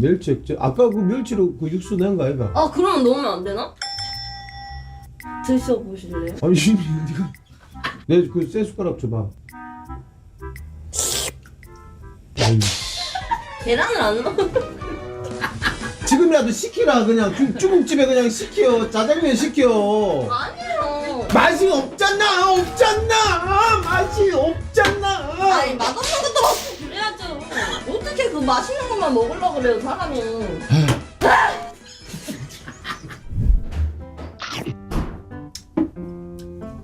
멸치 액젓. 아까 그 멸치로 그 육수 낸 거 아이가? 아 그러면 넣으면 안 되나? 드셔보실래요? 아니 니가 내그쇠 숟가락 줘봐. 아유. 계란을 안 넣어 지금이라도 시키라 그냥 중, 중국집에 그냥 시켜 짜장면 시켜 아니에요 맛이 없잖아 없잖아 맛이 없잖아 아니 먹고 어떻게 그 맛있는 것만 먹으려고 그래요 사람이.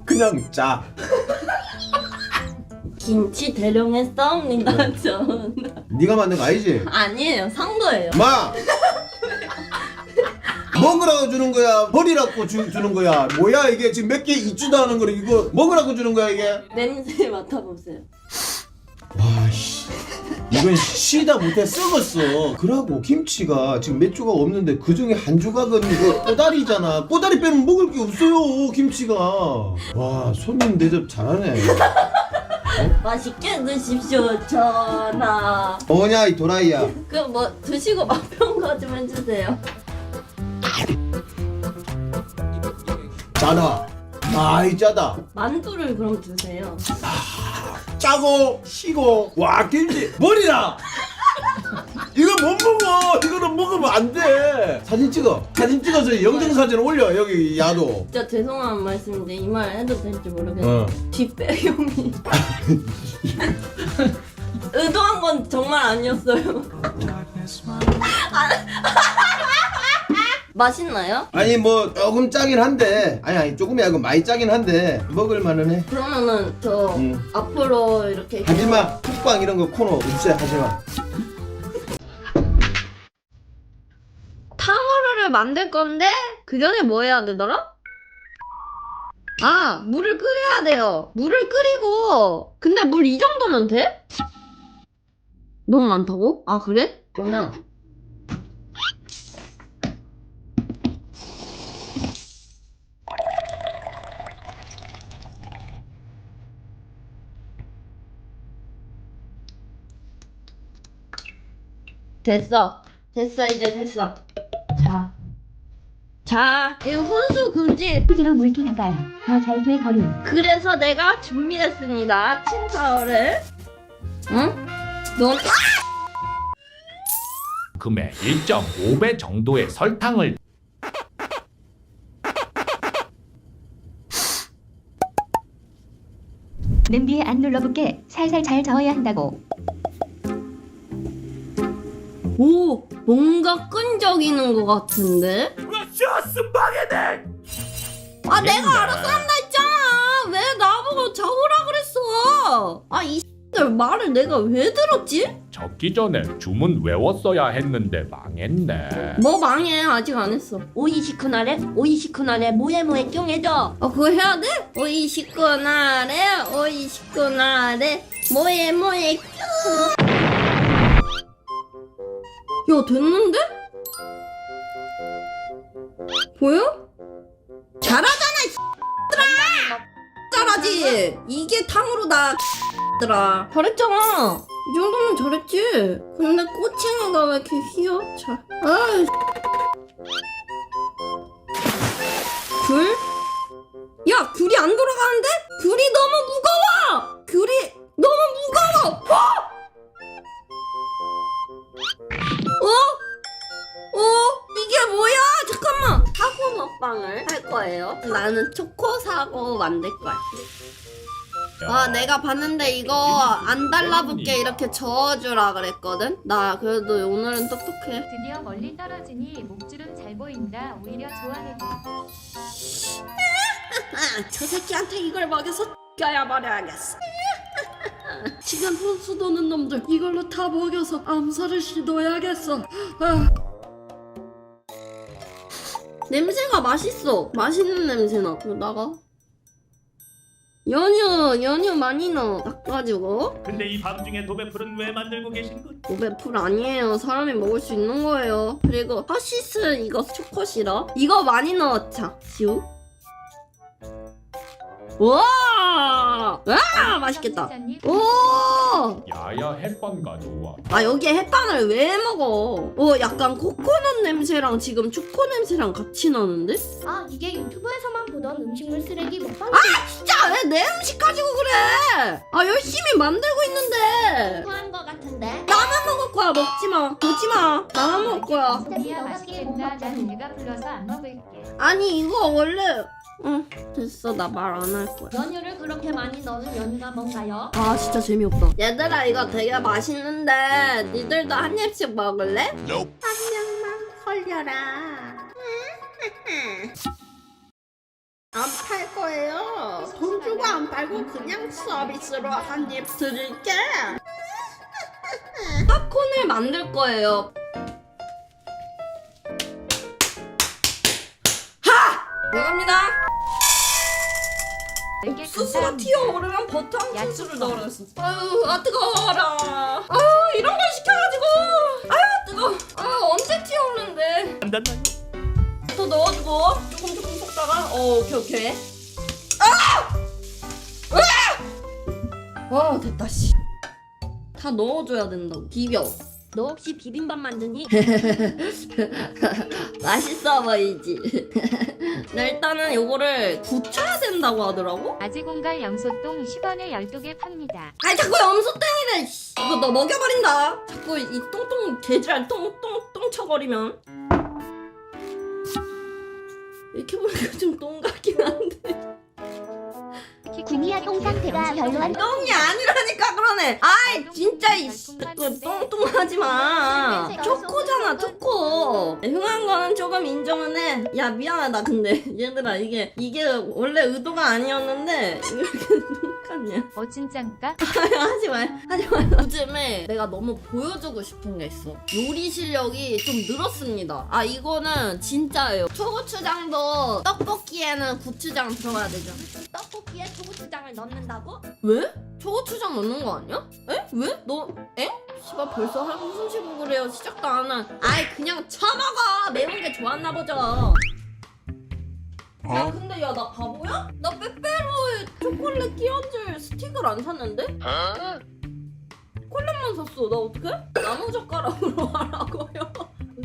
그냥 짜. 김치 대령에 싸웁니다 전 네가 만든 거 아니지? 아니에요 산 거예요. 마! 먹으라고 주는 거야 버리라고 주, 주는 거야. 뭐야 이게? 지금 몇 개 있지도 않은 거를 이거 먹으라고 주는 거야 이게? 냄새 맡아보세요 이건 쉬다 못해 썩었어. 그러고 김치가 지금 몇 조각 없는데 그 중에 한 조각은 이거 꼬다리잖아. 꼬다리 빼면 먹을 게 없어요 김치가. 와 손님 대접 잘하네. 맛있게 드십시오 전하. 뭐냐 이 도라이야. 그 뭐 드시고 맛평가 좀 해주세요. 짜다 아이 짜다. 만두를 그럼 드세요. 짜고 시고 와 김치 버리라 이거 못 먹어. 이거는 먹으면 안 돼. 사진 찍어. 사진 찍어서 영정 사진 올려 여기 야도. 진짜 죄송한 말씀인데 이 말 해도 될지 모르겠어요 어. 뒷배경이 의도한 건 정말 아니었어요 맛있나요? 아니 뭐 조금 짜긴 한데 아니 아니 조금이 아니고 많이 짜긴 한데 먹을 만은 해 그러면은 저 음. 앞으로 이렇게 하지마 쿡방 이런 거 코너 없애 하지마 탕후루를 만들 건데 그 전에 뭐 해야 되더라? 아 물을 끓여야 돼요 물을 끓이고 근데 물 이 정도면 돼? 너무 많다고? 아 그래? 그냥 됐어 됐어 이제 됐어 자. 자, 이거 혼수 금지. 휴지로 물기 나가요. 더 잘돼 거리. 그래서 내가 준비했습니다. 침타월을. 응? 넌 금의 1.5배 정도의 설탕을 냄비에 안 눌러붙게 살살 잘 저어야 한다고. 오, 뭔가 끈적이는 것 같은데? 러시아 아, 내가 알아서 한다 했잖아. 왜 나보고 적으라 그랬어? 아, 이 X들 말을 내가 왜 들었지? 적기 전에 주문 외웠어야 했는데 망했네 뭐 망해? 아직 안 했어. 오이시쿠나레? 오이시쿠나레 뭐해 뭐해 쫑해줘. 어, 그거 해야 돼? 오이시쿠나레? 오이시쿠나레? 뭐해 뭐해 쫑. 야, 됐는데? 보여? 잘하잖아, 이 X들아! 잘하지? 이게 탕후루다, X들아. 잘했잖아. 이 정도면 잘했지. 근데 꼬챙이가 왜 이렇게 휘어져? 아이. 귤? 야, 귤이 안 돌아가는데? 귤이 너무 무거워! 귤이 너무 무거워! 어? 어? 어? 이게 뭐야? 잠깐만. 사고 먹방을 할 거예요. 나는 초코 사고 만들 거야. 아, 내가 봤는데 이거 안 달라붙게 이렇게 저어주라 그랬거든? 나 그래도 오늘은 똑똑해. 드디어 멀리 떨어지니 목주름 잘 보인다. 오히려 좋아해. 아, 저 새끼한테 이걸 먹여서 껴야 버려야겠어. 지금 훈수 도는 놈들 이걸로 다 먹여서 암살을 시도해야겠어. 아. 냄새가 맛있어. 맛있는 냄새나. 이거 나가. 연유, 연유 많이 넣어. 닦아주고. 근데 이 밤 중에 도배풀은 왜 만들고 계신 것? 오베풀 아니에요. 사람이 먹을 수 있는 거예요. 그리고 허시스 이거 초코 싫어? 이거 많이 넣었자. 슈. 와! 와! 맛있겠다. 오! 야야 햇반 가져와 아 여기에 햇반을 왜 먹어? 어 약간 코코넛 냄새랑 지금 초코 냄새랑 같이 나는데? 아 이게 유튜브에서만 보던 음식물 쓰레기 먹방 진짜 왜 내 음식 가지고 그래? 아 열심히 만들고 있는데 좋아한 거 같은데 나만 먹을 거야 먹지 마 보지 마 나만 먹을 거야 이야 맛있겠다 난 내가 불러서 안 먹을게 아니 이거 원래 응 됐어. 나 말 안 할 거야. 연유를 그렇게 많이 넣는 연유가 뭔가요? 아 진짜 재미없다. 얘들아 이거 되게 맛있는데 니들도 한 입씩 먹을래? 한 명만 걸려라. 안 팔 거예요. 돈 주고 안 팔고 그냥 서비스로 한 입 드릴게. 팝콘을 만들 거예요. 하! 들어갑니다 이게 수수가 감사합니다. 튀어오르면 버터 한 큰술을 넣으라 했어. 아유, 아 뜨거워라. 아 이런 걸 시켜가지고. 아유 뜨거. 아 언제 튀어오르는데? 더 넣어주고 조금 조금 섞다가. 어 오케이 오케이. 아! 으아! 와 됐다 씨. 다 넣어줘야 된다고. 비벼. 너 혹시 비빔밥 만드니? 맛있어 보이지. 나 일단은 요거를 굳혀야 된다고 하더라고. 아지공갈 염소똥 10원에 12개 팝니다 아니 자꾸 염소땡이래 씨. 이거 너 먹여버린다 자꾸 이 똥똥 개지랄 똥똥똥 쳐거리면 이렇게 보니까 좀 똥 같긴 한데 구미야 똥 상태가 별로한 똥이 아니라니까 그러네 아이 진짜 이씨 그 똥똥하지 마 초코잖아 초코 흥한 거는 조금 인정은 해 야 미안하다 근데 얘들아 이게 이게 원래 의도가 아니었는데 왜 이렇게 어 진짠가? 하지 말, 하지 말. 요즘에 내가 너무 보여주고 싶은 게 있어. 요리 실력이 좀 늘었습니다. 아 이거는 진짜예요. 초고추장도 떡볶이에는 고추장 들어가야 되죠. 떡볶이에 초 고추장을 넣는다고? 왜? 초고추장 넣는 거 아니야? 에? 왜? 너 에? 씨발 벌써 할 무슨 식으로 그래요? 시작도 안 한. 아이 그냥 처먹어. 매운 게 좋았나 보죠. 야 근데 야 나 바보야? 나 빼빼로에 초콜릿 끼얹을 스틱을 안 샀는데? 콜렛만 샀어 나 어떡해? 나무 젓가락으로 하라고요?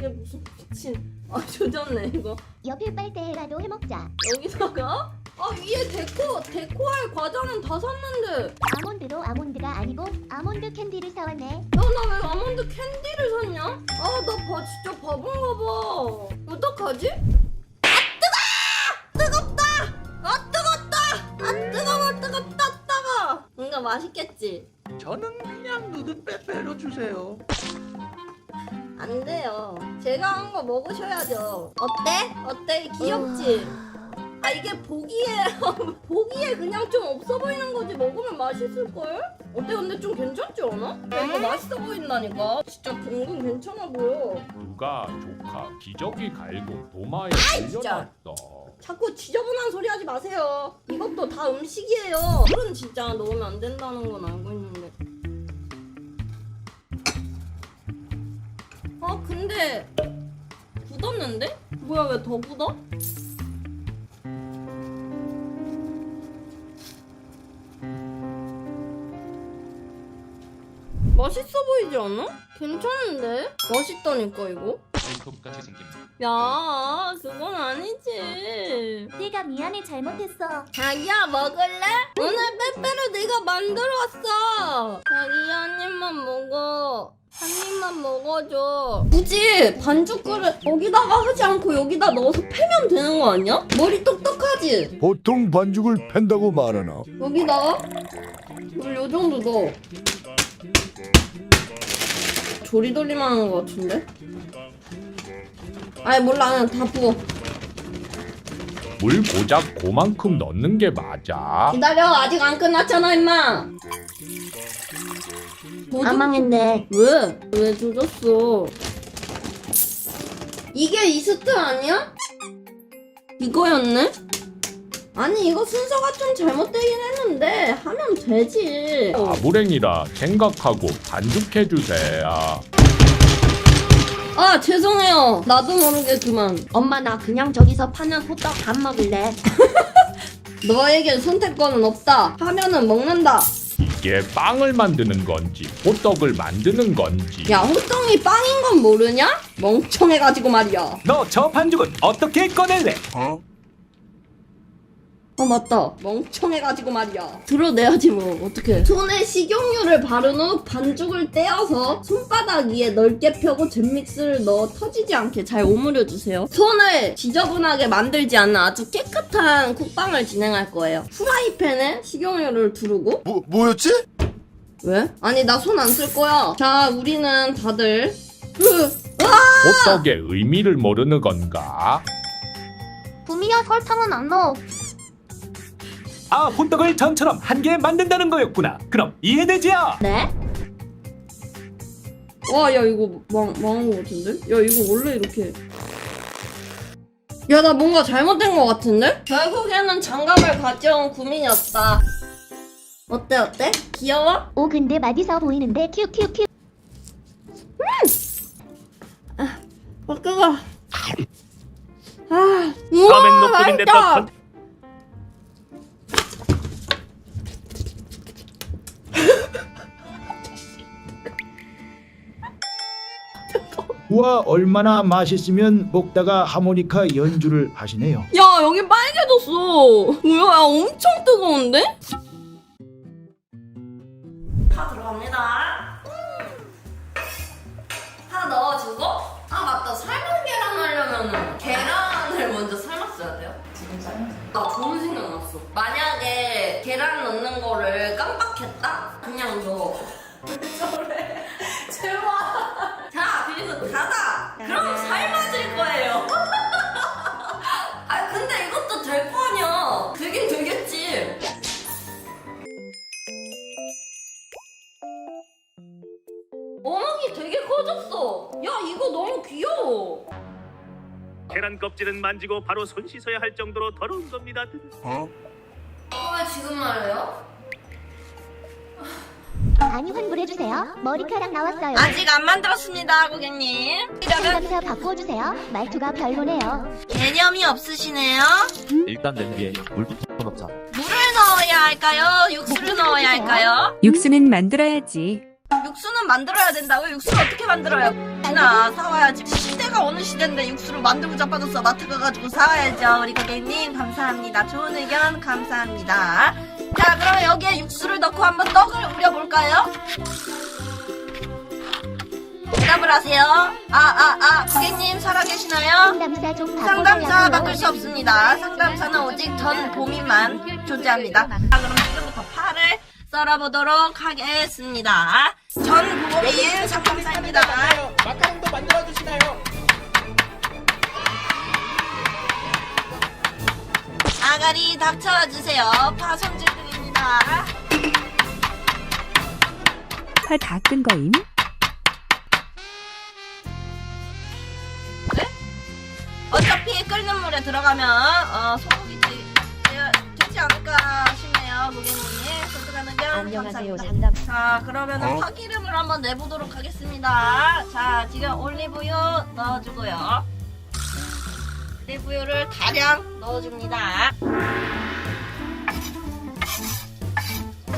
그게 무슨 미친 아 조졌네 이거 옆에 빨대라도 해먹자 여기다가? 아 위에 데코 데코할 과자는 다 샀는데 아몬드로 아몬드가 아니고 아몬드 캔디를 사왔네 야 나 왜 아몬드 캔디를 샀냐? 아 나 봐 진짜 바본가 봐 어떡하지? 아 뜨거! 뜨겁다! 아 뜨겁다! 아 뜨거워 뜨겁다 따가 뭔가 맛있겠지? 저는 그냥 누드 빼빼로 주세요. 안 돼요 제가 한 거 먹으셔야죠 어때? 어때? 귀엽지? 아 이게 보기에 보기에 그냥 좀 없어 보이는 거지 먹으면 맛있을 걸? 어때 근데 좀 괜찮지 않아? 야, 이거 맛있어 보인다니까 진짜 은근 괜찮아 보여 누가 조카 기저귀 갈고 도마에 진짜. 올려놨어 자꾸 지저분한 소리 하지 마세요. 이것도 다 음식이에요. 물은 진짜 넣으면 안 된다는 건 알고 있는데. 아 근데 굳었는데? 뭐야 왜 더 굳어? 맛있어 보이지 않아? 괜찮은데? 맛있다니까 이거? 야 그건 아니지. 내가 미안해 잘못했어 자기야 먹을래? 오늘 빼빼로 내가 만들었어 자기야 한 입만 먹어 한 입만 먹어줘 굳이 반죽 그릇 여기다가 하지 않고 여기다 넣어서 패면 되는 거 아니야? 머리 똑똑하지? 보통 반죽을 팬다고 말하나 여기다가 물 요 정도 넣어 조리돌림 하는 거 같은데? 아니 몰라 그냥 다 부어 물 고작 그만큼 넣는 게 맞아 기다려 아직 안 끝났잖아 임마 안 망했네 왜? 왜 조졌어? 이게 이스트 아니야? 이거였네? 아니 이거 순서가 좀 잘못되긴 했는데 하면 되지 아무랭이라 생각하고 반죽해주세요 아 죄송해요. 나도 모르게 그만. 엄마 나 그냥 저기서 파는 호떡 밥 먹을래. 너에겐 선택권은 없다. 하면은 먹는다. 이게 빵을 만드는 건지 호떡을 만드는 건지. 야 호떡이 빵인 건 모르냐? 멍청해가지고 말이야. 너 저 반죽은 어떻게 꺼낼래? 어 맞다. 멍청해가지고 말이야. 드러내야지 뭐. 어떡해. 손에 식용유를 바른 후 반죽을 떼어서 손바닥 위에 넓게 펴고 잼믹스를 넣어 터지지 않게 잘 오므려 주세요. 손을 지저분하게 만들지 않는 아주 깨끗한 쿡방을 진행할 거예요. 후라이팬에 식용유를 두르고. 뭐 뭐였지? 왜? 아니 나 손 안 쓸 거야. 자 우리는 다들. 흐 호떡의 의미를 모르는 건가? 부미야 설탕은 안 넣어. 아 호떡을 전처럼 한 개 만든다는 거였구나. 그럼 이해되지요? 네? 와, 야, 이거 망, 망한 것 같은데? 야, 이거 원래 이렇게. 야, 나 뭔가 잘못된 것 같은데? 결국에는 장갑을 가져온 구민이었다. 어때, 어때? 귀여워? 오 근데 맛있어 보이는데 큐큐큐. 어, 뜨거. 아, 다음엔 우와, 맛있다. 더 우와 얼마나 맛있으면 먹다가 하모니카 연주를 하시네요. 야, 여기 빨개졌어. 뭐야, 야, 엄청 뜨거운데? 파 들어갑니다. 파 넣어주고. 아, 맞다. 삶은 계란 하려면 계란을 먼저 삶았어야 돼요? 지금 삶았어. 나 좋은 생각 났어. 만지고 바로 손 씻어야 할 정도로 더러운 겁니다. 어? 어, 왜 지금 말해요? 많이 환불해주세요. 머리카락 나왔어요. 아직 안 만들었습니다, 고객님. 이러면 바꿔주세요. 말투가 별로네요. 개념이 없으시네요. 일단 냄비에 물부터 넣자. 물을 넣어야 할까요? 육수를 넣어야 할까요? 육수는 만들어야지. 육수는 만들어야 된다고요? 육수를 어떻게 만들어요? 나 사와야지. 시대가 어느 시대인데 육수를 만들고 자빠졌어. 마트 가가지고 사와야죠. 우리 고객님 감사합니다. 좋은 의견 감사합니다. 자, 그럼 여기에 육수를 넣고 한번 떡을 우려볼까요? 대답을 하세요. 아, 아, 아, 고객님 살아계시나요? 상담사. 바꿀 수 없습니다. 상담사는 오직 전 보민만 존재합니다. 자, 그럼 지금부터 파를 썰어보도록 하겠습니다. 전 보민 상담사입니다. 마카롱도 만들어 주시나요? 아가리 닥쳐주세요. 파 손질 중입니다. 파다끈 거임? 어차피 끓는 물에 들어가면 어, 소고기 되, 되지 않을까 싶네요, 고객님. 감사합니다. 자, 그러면은 파기름을 한번 내보도록 하겠습니다. 자, 지금 올리브유 넣어주고요. 올리브유를 다량 넣어줍니다.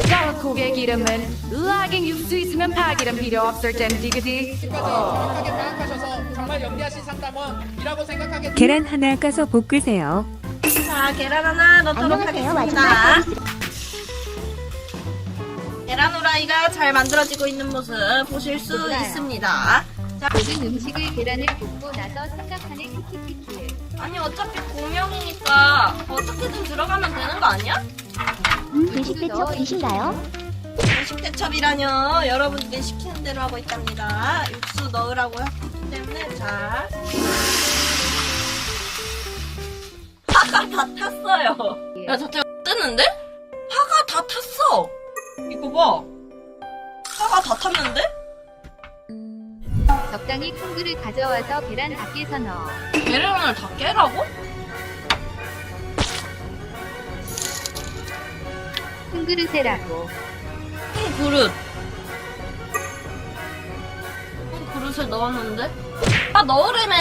자, 고객 이름은 의학의 육수 있으면 파기름 필요 없을 땐 디그디. 정확하게 파악하셔서 정말 영리하신 상담원이라고 생각하게 계란 하나 까서 볶으세요. 자, 계란 하나 넣도록 안녕하세요. 하겠습니다. 마지막 계란 후라이가 잘 만들어지고 있는 모습 보실 수 있습니다. 자, 모든 음식을 계란을 볶고 나서 생각하는 키키키키. 아니 어차피 공명이니까 어떻게든 들어가면 되는 거 아니야? 분식 대첩 이신가요? 음식 대첩이라뇨. 여러분들이 시키는 대로 하고 있답니다. 육수 넣으라고 했기 때문에 자. 파가 다 탔어요. 야, 저때 뜨는데? 파가 다 탔어. 이거 봐. 파가 다 탔는데? 적당히 큰 그릇 가져와서 계란 다 깨서 넣어. 계란을 다 깨라고? 큰 그릇에라고. 큰 그릇. 큰 그릇에 넣었는데? 아, 넣으래매!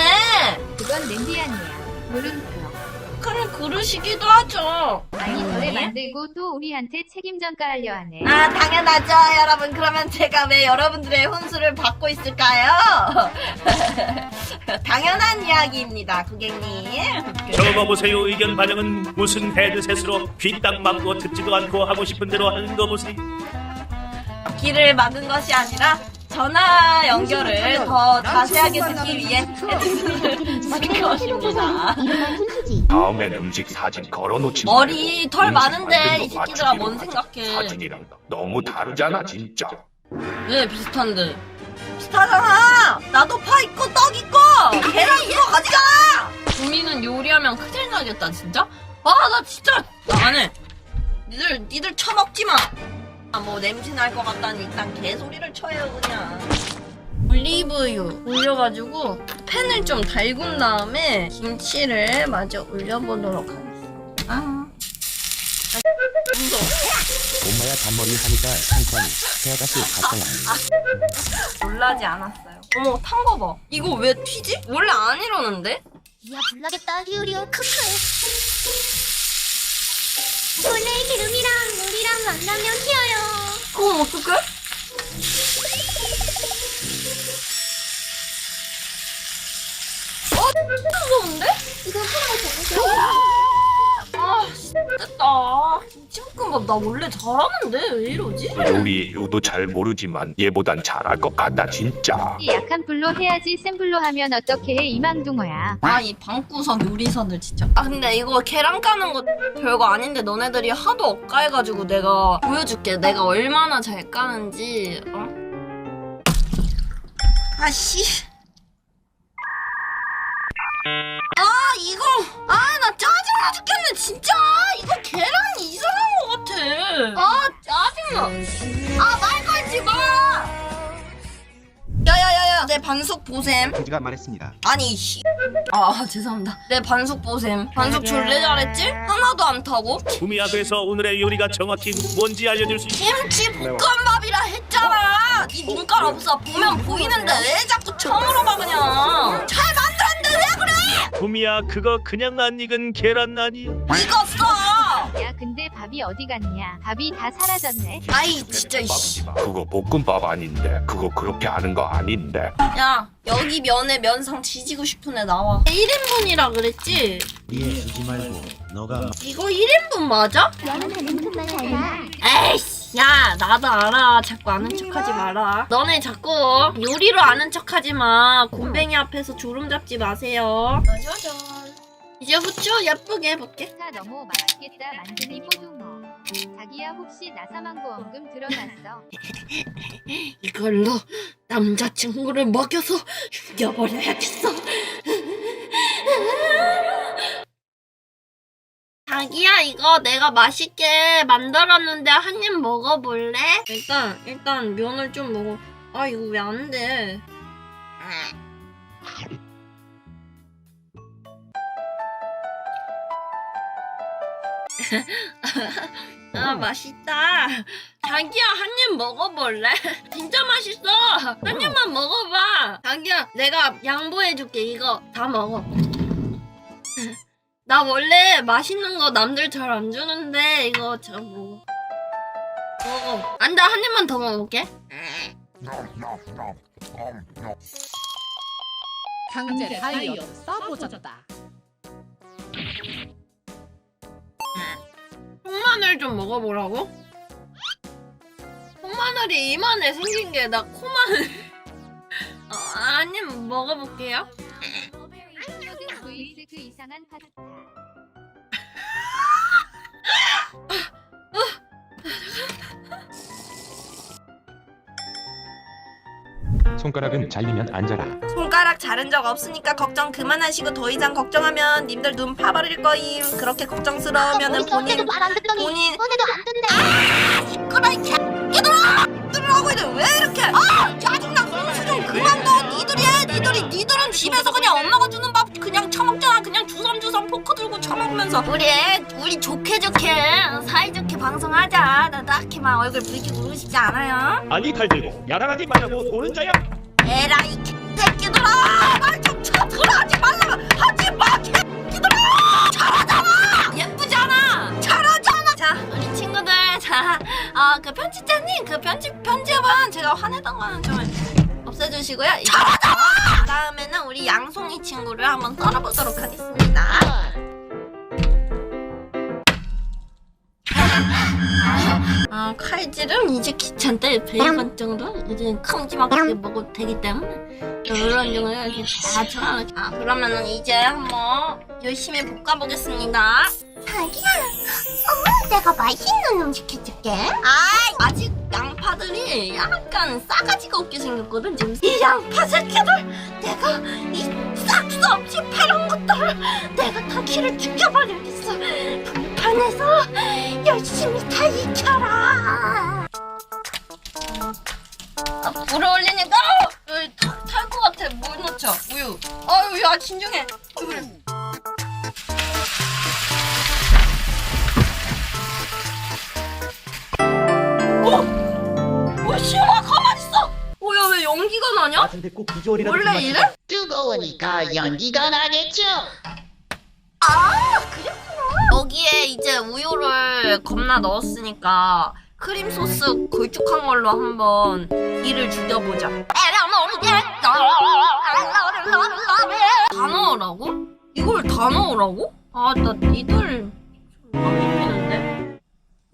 그건 냄비 아니야. 물음표. 약간 그러시기도 하죠. 아니 너를 만들고 또 우리한테 책임전 깔려 하네. 아, 당연하죠, 여러분. 그러면 제가 왜 여러분들의 혼수를 받고 있을까요? 당연한 이야기입니다, 고객님. 적어보세요 의견 반영은 무슨 헤드셋으로 귀딱 맞고 듣지도 않고 하고 싶은 대로 하는 거 보세요 길을 막은 것이 아니라 전화 연결을 더 자세하게 듣기 위해 헤드셋을 쓴 것입니다. 다음엔 음식 사진 걸어놓지 머리 털 음식 많은데 만든 이거 새끼들아 맞추기로 뭔 하자. 생각해? 사진이랑 너무 다르잖아 진짜 왜 비슷한데? 비슷하잖아. 나도 파 있고 떡 있고 계란 있고 가지잖아. 구미는 요리하면 큰일 나겠다 진짜. 아 나 진짜 안 해. 니들 니들 처먹지 마. 아 뭐 냄새 날 것 같다니 일단 개소리를 쳐요 그냥. 올리브유 올려가지고 팬을 좀 달군 다음에 김치를 마저 올려보도록 하겠습니다. 아. 무서워. 엄마야 단머리 하니까 상관이 헤어다시 갔다 놀라지 않았어요. 어머, 탄 거 봐. 이거 왜 튀지? 원래 안 이러는데? 야 불나겠다 리오리오 크크. 원래 기름이랑 물이랑 만나면 튀어요. 그럼 어떡해? 어, 무서운데? 이거 하나만 더 아, 씨, 됐다. 김치볶음밥 나 원래 잘하는데 왜 이러지? 요리 요도 잘 모르지만 얘보단 잘할 것 같다 진짜 약한 불로 해야지 센 불로 하면 어떻게 해 이망둥어야. 아, 이 방구석 요리사들 진짜. 아, 근데 이거 계란 까는 거 별거 아닌데 너네들이 하도 엇갈가지고 내가 보여줄게. 내가 얼마나 잘 까는지, 어? 아, 씨. 아, 이거. 아, 나 짜증나 죽겠네, 진짜. 이거 계란이 이상한 것 같아. 아, 짜증나. 아, 말 걸지 마! 야야야야, 내 반숙 보셈. 편지가 말했습니다 아니 씨. 아 죄송합니다. 내 반숙 보셈. 반숙 졸래 잘했지? 하나도 안 타고. 구미야 그래서 오늘의 요리가 정확히 뭔지 알려줄 수 있... 김치 볶음밥이라 했잖아. 이 눈깔 없어. 보면 보이는데 왜 자꾸 처음으로 봐 그냥. 잘 그래? 구미야 그거 그냥 안 익은 계란 아니야 익었어. 야 근데 밥이 어디 갔냐? 밥이 다 사라졌네. 아이 진짜 씨. 그거 볶음밥 아닌데 그거 그렇게 하는 거 아닌데 야 여기 면에 면상 지지고 싶은 애 나와. 1인분이라 그랬지? 예 쓰지 말고 너가 이거 1인분 맞아? 하는 것만 알아. 에이씨 야 나도 알아. 자꾸 아는 척하지 마라. 너네 자꾸 요리로 아는 척하지 마. 곰뱅이 앞에서 주름 잡지 마세요. 짜자잔 이제 후추 예쁘게 해볼게. 다 너무 맛있겠다. 만드니 뽀둥어. 자기야 혹시 나사망고 언금 들어놨어? 이걸로 남자친구를 먹여서 죽여버려야겠어 자기야 이거 내가 맛있게 만들었는데 한 입 먹어볼래? 일단 일단 면을 좀 먹어 아 이거 왜 안 돼? 아 맛있다 자기야 한 입 먹어볼래? 진짜 맛있어 한 입만 먹어봐 자기야 내가 양보해줄게 이거 다 먹어 나 원래 맛있는 거 남들 잘 안 주는데 이거 저 먹어 먹어 안돼. 한 입만 더 먹어볼게. 강제 다이어트 써보졌다. 콩마늘 좀 먹어보라고? 콩마늘이 이만해 생긴 게 나 코마늘. 어, 아니 먹어볼게요 그 이상한 파스타. 손가락은 잘리면 앉아라. 손가락 자른 적 없으니까 걱정 그만하시고 더 이상 걱정하면 님들 눈 파버릴 거임. 그렇게 걱정스러우면은 본인 말안 듣더니 본인- 너네도 안 듣네. 시끄러 이 개들아! 들으라고 이제 왜 이렇게? 아 짜증나. 홍수 좀 그만둬. 니들이 해 니들이. 니들은 집에서 그냥 엄마가 없어. 우리 애, 우리 좋게 좋게 사이좋게 방송하자. 나 딱히 막 얼굴 붉게 부르시지 않아요. 아니 칼 들고 야랑하지 말라고 도는 자야. 에라 이 개새끼들아! 말좀 쳐들어 하지 말라 하지 마 개새끼들아! 잘하잖아! 예쁘잖아. 잘하잖아! 자, 우리 친구들 자, 아, 그 편집자님 그 편집 편집은 제가 화내던 거는 좀 없애주시고요. 잘하잖아! 다음에는 우리 양송이 친구를 한번 썰어보도록 하겠습니다. 아 칼질은 이제 귀찮대 베이컨 정도? 이제 큼지막하게 먹어도 되기 때문에. 이런 종을 이렇게 다 좋아하는 아 그러면은 이제 한번 열심히 볶아보겠습니다. 자기야, 어, 내가 맛있는 음식 해줄게. 아 아직 양파들이 약간 싸가지가 없게 생겼거든. 지금 이 양파 새끼들! 내가 이 싹수 없이 파란 것들을 내가 다 키를 죽여버리겠어 불판에서 열심히 다 익혀라 아, 불을 올리니까 탈것 같아 물 넣자 우유 아유 야 진정해 그래 어, 시원아 가만 있어. 뭐야 왜 연기가 나냐? 근데 꼭 비주얼이라도 원래 이래? 뜨거우니까 연기가 나겠죠. 아 그랬구나. 여기에 이제 우유를 겁나 넣었으니까 크림 소스 걸쭉한 걸로 한번 이를 죽여보자. 다 넣으라고? 이걸 다 넣으라고? 아 나 니들 안 믿기는데?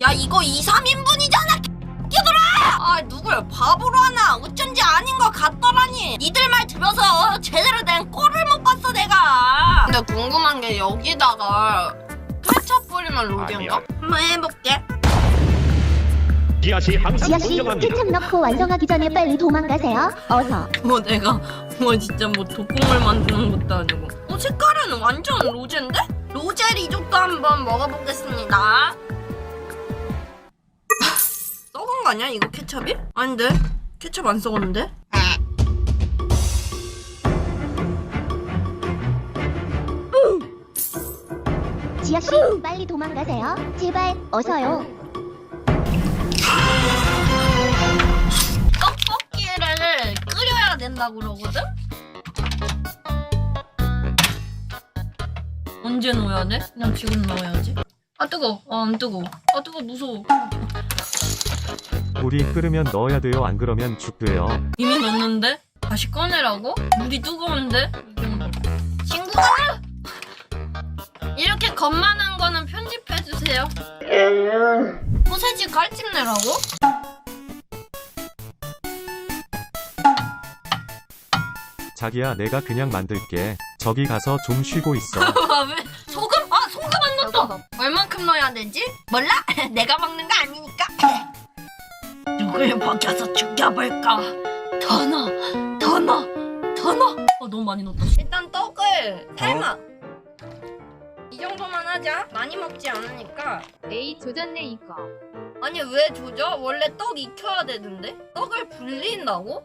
야 이거 2, 3인분이잖아 끼들아! 아 누굴 바보로 하나 어쩐지 아닌 것 같더라니 니들 말 들어서 제대로 된 꼴을 못 봤어 내가 근데 궁금한 게 여기다가 케첩 뿌리면? 아니야. 한번 해볼게 지아씨 항상 지아씨, 존경합니다. 케첩 넣고 완성하기 전에 빨리 도망가세요. 어서. 뭐 내가 뭐 진짜 뭐 독공을 만드는 것도 아니고 어 색깔은 완전 로제인데? 로제 리조또 한번 먹어보겠습니다 썩은 거 아니야 이거 케첩이? 아닌데 케첩 안 썩었는데? 지아 씨, 빨리 도망가세요. 제발, 어서요. 떡볶이를 끓여야 된다고 그러거든? 언제 넣어야 돼? 그냥 지금 넣어야지 아 뜨거 아 안 뜨거 아 뜨거 무서워 물이 끓으면 넣어야 돼요. 안 그러면 죽돼요. 이미 넣었는데? 다시 꺼내라고? 물이 뜨거운데? 이 정도. 친구가! 이렇게 겁만한 거는 편집해주세요. 소세지 깔집 내라고? 자기야, 내가 그냥 만들게. 저기 가서 좀 쉬고 있어. 아, 왜? 소금? 아, 소금 안 넣었다! 얼만큼 넣어야 되지? 몰라? 내가 먹는 거 아니니까. 누굴 먹여서 죽여볼까? 더 넣어, 더 넣어, 더 넣어. 어, 너무 많이 넣었다. 일단 떡을 삶아. 이 정도만 하자. 많이 먹지 않으니까. 에이 조졌네 이거. 아니 왜 조져? 원래 떡 익혀야 되는데? 떡을 불린다고?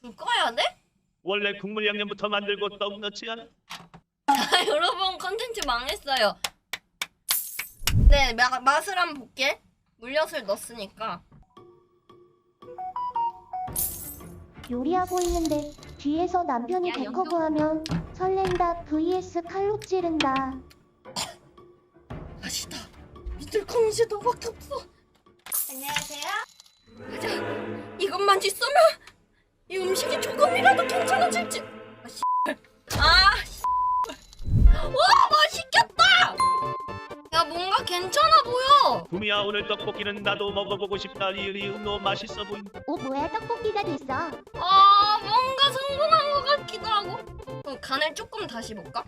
불 꺼야 돼? 원래 국물 양념부터 만들고 떡 넣지 않아? 아, 여러분 컨텐츠 망했어요. 네 마, 맛을 한번 볼게. 물엿을 넣었으니까. 요리하고 있는데 뒤에서 남편이 야, 데커브하면 설렌다 vs 칼로 찌른다. 맛있다. 믿을 건 이제 너밖에 없어. 안녕하세요. 가자. 이것만 있으면 이 음식이 조금이라도 괜찮아질지. 아 씨. 아 씨. 와 맛있겠다. 야 뭔가 괜찮아 보여. 구미야 오늘 떡볶이는 나도 먹어보고 싶다. 리리 너 맛있어 보인다. 오 뭐야 떡볶이가 됐어. 아 뭔가 성공한. 그럼 간을 조금 다시 볼까?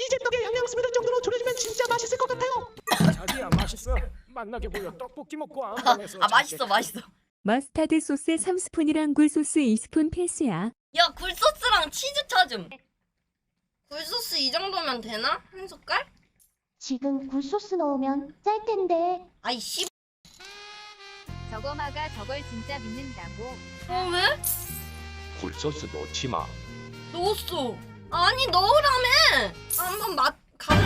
이제 떡에 영양 스며들 정도로 졸여주면 진짜 맛있을 것 같아요. 자기야 맛있어. 만나게 보여 떡볶이 먹고 안방에서 아 맛있어 맛있어. 머스타드 소스 3스푼이랑 굴소스 2스푼 필수야. 야 굴소스랑 치즈 쳐줌. 굴소스 이 정도면 되나? 한 숟갈? 지금 굴소스 넣으면 짤 텐데. 아이 씨. 저거마가 저걸 진짜 믿는다고. 어 왜? 굴소스 넣지 마. 넣었어. 아니 넣으라며. 한번 맛 간을.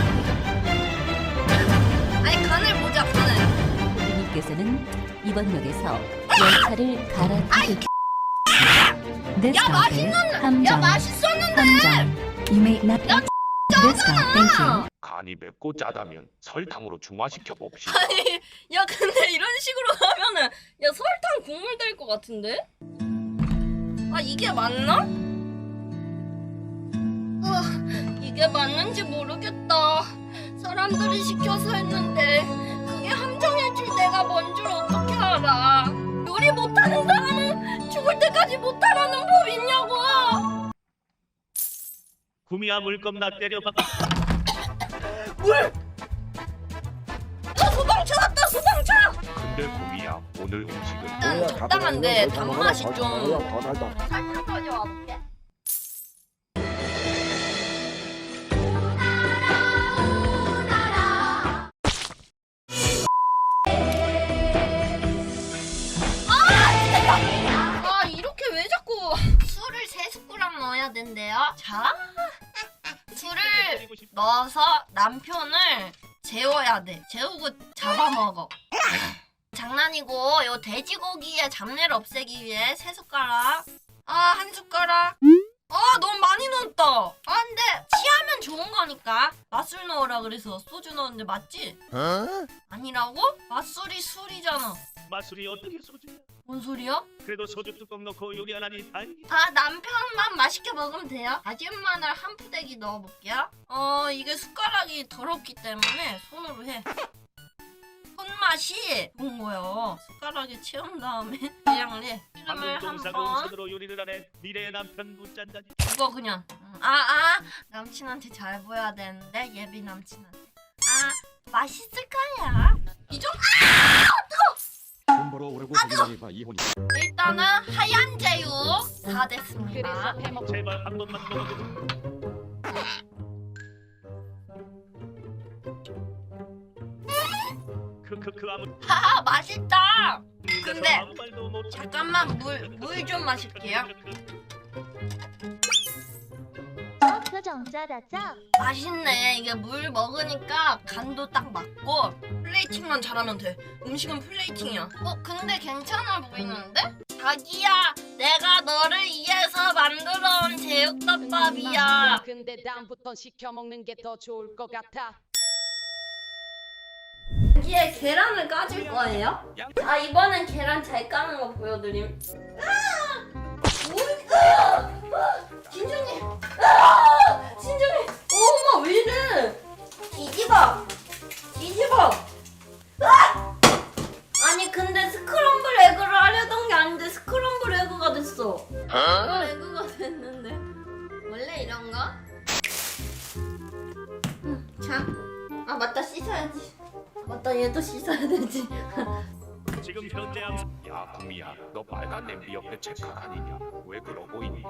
아니 간을 보자 간을. 고객님께서는 이번 역에서 열차를 갈아타고 This 야, stop is 야 함정. 맛있었는데. 함정. You may not. This stop. Thank you. 간이 맵고 짜다면 설탕으로 중화시켜 봅시다. 아니 야 근데 이런 식으로 하면은 야 설탕 국물 될 것 같은데? 아 이게 맞나? 이게 맞는지 모르겠다. 사람들이 시켜서 했는데 그게 함정일 줄 내가 뭔 줄 어떻게 알아? 요리 못하는 사람은 죽을 때까지 못하라는 법 있냐고? 구미야 물겁나 때려박. 나 소방차 왔다 소방차! 근데 구미야 오늘 음식은 일단 적당한데 단맛이 좀 살짝 가져와 볼게 자 술을 넣어서 남편을 재워야 돼. 재우고 잡아먹어. 장난이고 요 돼지고기의 잡내를 없애기 위해 세 숟가락. 아한 숟가락. 아 너무 많이 넣었다. 아 근데 취하면 좋은 거니까. 맛술 넣으라 그래서 소주 넣었는데 맞지? 아니라고? 맛술이 술이잖아. 맛술이 어떻게 소주야? 뭔 소리야? 그래도 소주 뚜껑 넣고 요리 안 하니 다행이다. 아 남편만 맛있게 먹으면 돼요? 다진 마늘 한 푸대기 넣어볼게요. 어 이게 숟가락이 더럽기 때문에 손으로 해. 손맛이 좋은 거예요. 숟가락에 채운 다음에 그냥 해. 방금 기름을 한번. 손으로 요리를 하네. 미래의 남편 묻잔다니. 이거 그냥. 아아. 남친한테 잘 보여야 되는데 예비 남친한테. 아 맛있을 거야. 이 정도 돈 벌어 이혼이. 일단은 하얀 제육 다 됐습니다. 해먹 제발 한 번만 먹어줘. 크크크 아무 하하 맛있다! 근데 아무 말도 못 잠깐만 물 물 좀 마실게요. 표 정 짜다짜 맛있네 이게 물 먹으니까 간도 딱 맞고 플레이팅만 잘하면 돼 음식은 플레이팅이야 어 근데 괜찮아 보이는데? 자기야 내가 너를 위해서 만들어온 제육덮밥이야 근데 다음부터 시켜 먹는 게 더 좋을 것 같아. 여기에 계란을 까줄 거예요? 아 이번엔 계란 잘 까는 거 보여드림 아! 오, 아! 아! 진정해. 아! 진정해. 어머 왜 이래? 뒤집어. 뒤집어. 아! 아니 근데 스크럼블 에그를 하려던 게 아닌데 스크럼블 에그가 됐어. 스크럼블 에그가 됐는데. 원래 이런가? 응, 자, 아 맞다. 씻어야지. 맞다. 얘도 씻어야 되지 지금 현재 암 야 구미야 너 빨간 냄비 옆에 체크 아니냐? 왜 그러고 있냐?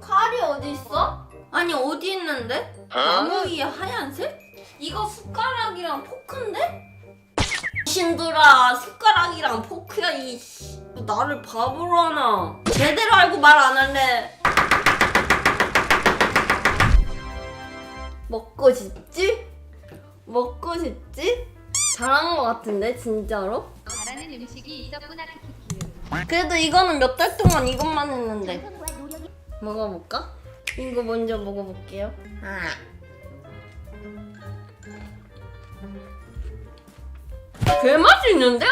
칼이 어디 있어? 아니 어디 있는데? 나무 위에 하얀색? 이거 숟가락이랑 포크인데? 신들아 숟가락이랑 포크야 이 씨. 나를 바보로 하나 제대로 알고 말 안 할래 먹고 싶지? 먹고 싶지? 잘한 것 같은데 진짜로? 잘하는 음식이 있었구나. 그래도 이거는 몇 달 동안 이것만 했는데 먹어볼까? 이거 먼저 먹어볼게요 아. 개 맛있는데?